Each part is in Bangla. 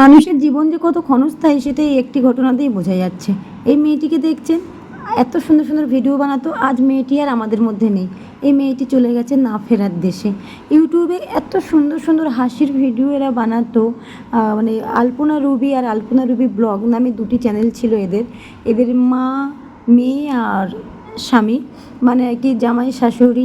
মানুষের জীবন যে কত ক্ষণস্থায়ী সেটা এই একটি ঘটনাতেই বোঝা যাচ্ছে। এই মেয়েটিকে দেখছেন? এত সুন্দর সুন্দর ভিডিও বানাতো, আজ মেয়েটি আর আমাদের মধ্যে নেই। এই মেয়েটি চলে গেছে না ফেরার দেশে। ইউটিউবে এত সুন্দর সুন্দর হাসির ভিডিও এরা বানাতো মানে আলপনা রুবি আর আলপনা রুবি ব্লগ নামে দুটি চ্যানেল ছিল এদের। এদের মা, মেয়ে আর স্বামী মানে আর কি জামাই, শাশুড়ি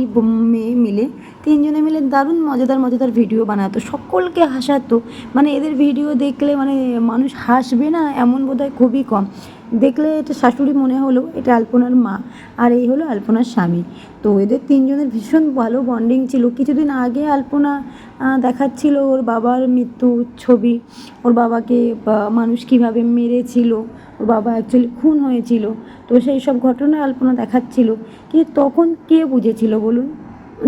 মেয়ে মিলে তিনজনে মিলে দারুণ মজাদার মজাদার ভিডিও বানাতো। সকলকে হাসাতো। মানে এদের ভিডিও দেখলে মানে মানুষ হাসবে না? এমন বোধহয় খুবই কম। দেখলে এটা শাশুড়ি মনে হলো, এটা আলপনার মা, আর এই হলো আলপনার স্বামী। তো এদের তিনজনের ভীষণ ভালো বন্ডিং ছিল। কিছুদিন আগে আলপনা দেখাচ্ছিল ওর বাবার মৃত্যুর ছবি। ওর বাবাকে মানুষ কীভাবে মেরেছিল, ওর বাবা অ্যাকচুয়ালি খুন হয়েছিল। তো সেই সব ঘটনা আলপনা দেখাচ্ছিল। কিন্তু তখন কে বুঝেছিল বলুন?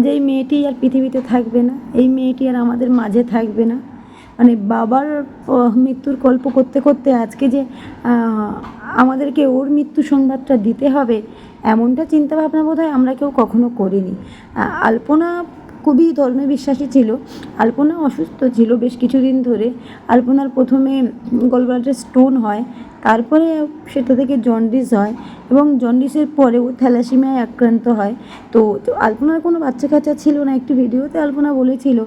যে এই মেয়েটি আর পৃথিবীতে থাকবে না, এই মেয়েটি আর আমাদের মাঝে থাকবে না। মানে বাবার মৃত্যুর গল্প করতে করতে আজকে যে আমাদেরকে ওর মৃত্যু সংবাদটা দিতে হবে, এমনটা চিন্তাভাবনা বোধ হয় আমরা কেউ কখনো করিনি। আলপনা খুবই ধর্মে বিশ্বাসী ছিল। আলপনা অসুস্থ ছিল বেশ কিছুদিন ধরে। আলপনার প্রথমে গলব্লাডারে স্টোন হয়। তারপরে সেটা থেকে জন্ডিস হয় এবং জন্ডিসের পরে ও থ্যালাসিমিয়ায় আক্রান্ত হয়। তো তো আলপনার কোনো বাচ্চা কাচ্চা ছিল না, একটি ভিডিওতে আলপনা বলেছিল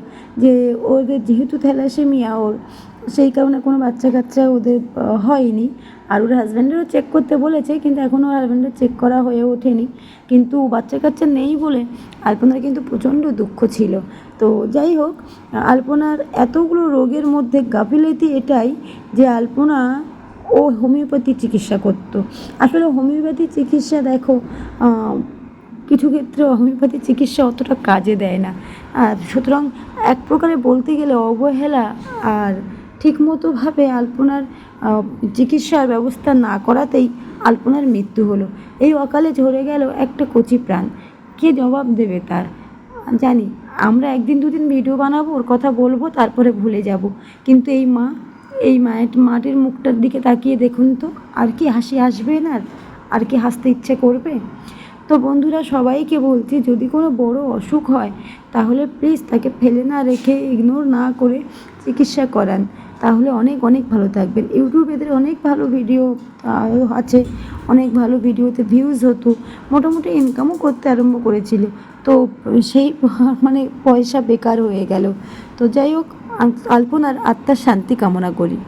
যে ওদের যেহেতু থ্যালাসেমিয়া ওর, সেই কারণে কোনো বাচ্চা কাচ্চা ওদের হয়নি। আর ওর হাজব্যান্ডেরও চেক করতে বলেছে, কিন্তু এখনও ওর হাজব্যান্ডের চেক করা হয়ে ওঠেনি। কিন্তু বাচ্চা কাচ্চা নেই বলে আলপনার কিন্তু প্রচণ্ড দুঃখ ছিল। তো যাই হোক, আলপনার এতগুলো রোগের মধ্যে গাফিলতি এটাই যে আলপনা ও হোমিওপ্যাথি চিকিৎসা করতো। আসলে হোমিওপ্যাথি চিকিৎসা দেখো কিছু ক্ষেত্রে হোমিওপ্যাথি চিকিৎসা অতটা কাজে দেয় না। আর সুতরাং এক প্রকারে বলতে গেলে অবহেলা আর ঠিকমতোভাবে আলপনার চিকিৎসার ব্যবস্থা না করাতেই আলপনার মৃত্যু হলো। এই অকালে ঝরে গেল একটা কচি প্রাণ। কে জবাব দেবে তার? জানি, আমরা একদিন দুদিন ভিডিও বানাবো, ওর কথা বলব, তারপরে ভুলে যাব। কিন্তু এই মা এই মায়ের, মাটির মুখটার দিকে তাকিয়ে দেখুন তো, আর কি হাসি আসবে না, আর কি হাসতে ইচ্ছে করবে? তো বন্ধুরা, সবাইকে বলছি, যদি কোনো বড় অসুখ হয়, তাহলে প্লিজ তাকে ফেলে না রেখে ইগনোর না করে চিকিৎসা করান। তাহলে অনেক অনেক ভালো থাকবেন। ইউটিউব এদের অনেক ভালো ভিডিও আছে। অনেক ভালো ভিডিওতে ভিউজ হতো। মোটামুটি ইনকামও করতে আরম্ভ করেছিল। তো সেই মানে পয়সা বেকার হয়ে গেল। তো যাই হোক আলপনার আত্মার শান্তি কামনা করি।